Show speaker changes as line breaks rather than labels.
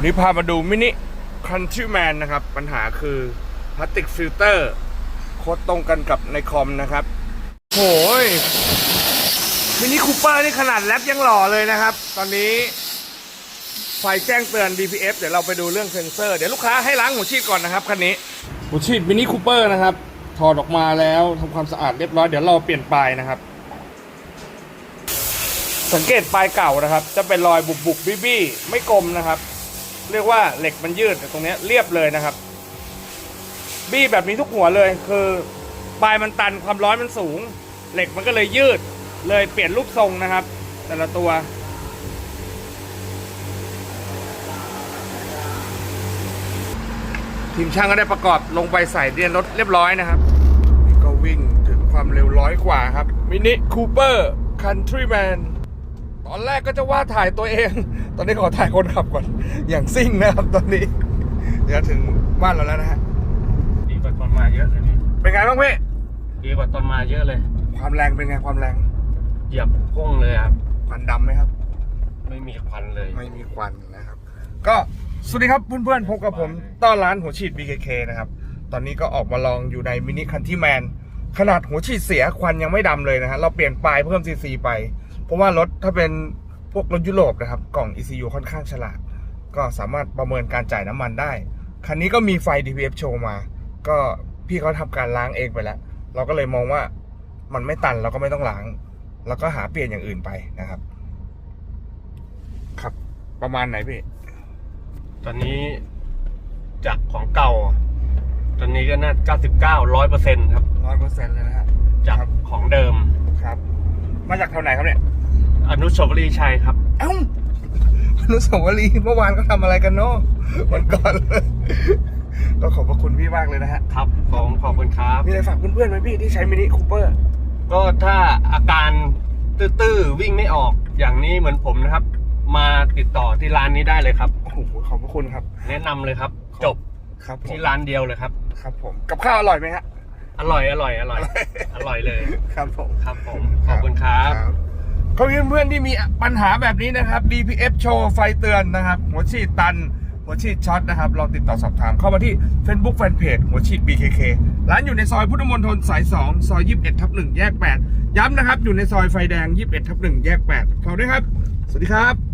วันนี้พามาดูมินิ Countryman นะครับ ปัญหาคือพลาสติกฟิลเตอร์โคตรตรงกันกับในคอมนะครับโหยมินิคูเปอร์นี่ขนาดแรปยังหล่อเลยนะครับ ตอนนี้ ไฟแจ้งเตือน DPF เดี๋ยวเราไปดูเรื่องเซ็นเซอร์ เดี๋ยวลูกค้าให้ล้างหัวฉีดก่อนนะครับคันนี้หัวฉีดมินิคูเปอร์นะครับ ถอดออกมาแล้วทำความสะอาดเรียบร้อยเดี๋ยวเราเปลี่ยนปลายนะครับ สังเกตปลายเก่านะครับ จะเป็นรอยบุบบุบบี้บี้ไม่กลมนะครับ เรียกว่าเหล็กมันยืดแต่ตรงนี้เรียบเลยนะครับ บี้แบบนี้ทุกหัวเลย คือปลายมันตันความร้อนมันสูง เหล็กมันก็เลยยืด เลยเปลี่ยนรูปทรงนะครับ แต่ละตัวทีมช่างก็ได้ประกอบลงไปใส่เรียนรถเรียบร้อยนะครับนี่ก็วิ่งถึงความเร็วร้อยกว่าครับมินิคูเปอร์คันทรีแมนตอนแรกก็จะว่าถ่ายตัวเอง อนนี้ขอถ่ายคนขับก่อน อย่างซิ่งนะครับ ตอนนี้เดี๋ยวถึงบ้านเราแล้วนะฮะ
ดีกว่าตอนมาเยอะเลยพี่
เป็นไงบ้างพี่
ดีกว่าตอนมาเยอะเลย
ความแรงเป็นไงความแรง
เหยียบพุ่งเลยครับ
ควันดำไหมครับ
ไม่มีควันเลย
ไม่มีควันนะครับ ก็สวัสดีครับเพื่อนๆพบกับผมต้อนร้านหัวฉีด BKK นะครับ ตอนนี้ก็ออกมาลองอยู่ในมินิคันที่แมนขนาดหัวฉีดเสียควันยังไม่ดำเลยนะฮะเราเปลี่ยนปลายเพิ่มซีซีไป เพราะว่ารถถ้าเป็น พวกรถยุโรปนะครับกล่อง ECU ค่อนข้างฉลาด ก็สามารถประเมินการจ่ายน้ำมันได้ คันนี้ก็มีไฟ DPF โชว์มา ก็พี่เขาทำการล้างเองไปแล้ว เราก็เลยมองว่ามันไม่ตันเราก็ไม่ต้องล้าง แล้วก็หาเปลี่ยนอย่างอื่นไปนะครับ ครับประมาณไหนพี่
ตอนนี้จากของเก่า ตอนนี้ก็น่า 99ร้อยเปอร์เซ็นต์ครับ
ร้อยเปอร์เซ็นต์เลยนะฮะ
จาก
ครับ
ของเดิม
ครับ มาจากแถวไหนครับเนี่ย
อ นุสาวรีย์ชัยครับ
เอ้าอนุสาวรีย์เมื่อวานเขาทำอะไรกันเนาะวันก่อนเลยก็ขอบพระคุณพี่มากเลยนะฮะ
ครับผมขอบคุณครับ
มีอะไรฝากเพื่อนๆไหมพี่ที่ใช้มินิคูเปอร์
ก็ถ้าอาการตื้อๆวิ่งไม่ออกอย่างนี้เหมือนผมนะครับ มาติดต่อที่ร้านนี้ได้เลยครับ
โอ้โห ขอบพระคุณครับ
แนะนำเลยครับ จบ
ครับผม
ที่ร้านเดียวเลยครับ
ครับผม กับข้าวอร่อยไหมฮะ
อร่อยอร่อยอร่อย อร่อยเลย
ครับผม
ครับผมขอบคุณครับ
ก็มีเพื่อนๆที่มีปัญหาแบบนี้นะครับ DPF โชว์ไฟเตือนนะครับ หัวฉีดตัน หัวฉีดช็อตนะครับลองติดต่อสอบถามเข้ามาที่ Facebook Fanpage หัวฉีด BKK ร้านอยู่ในซอยพุทธมณฑลสาย 2 ซอย 21ทับ1แยก 8 ย้ำนะครับ อยู่ในซอยไฟแดง 21ทับ1แยก 8ขอบด้วยครับ สวัสดีครับ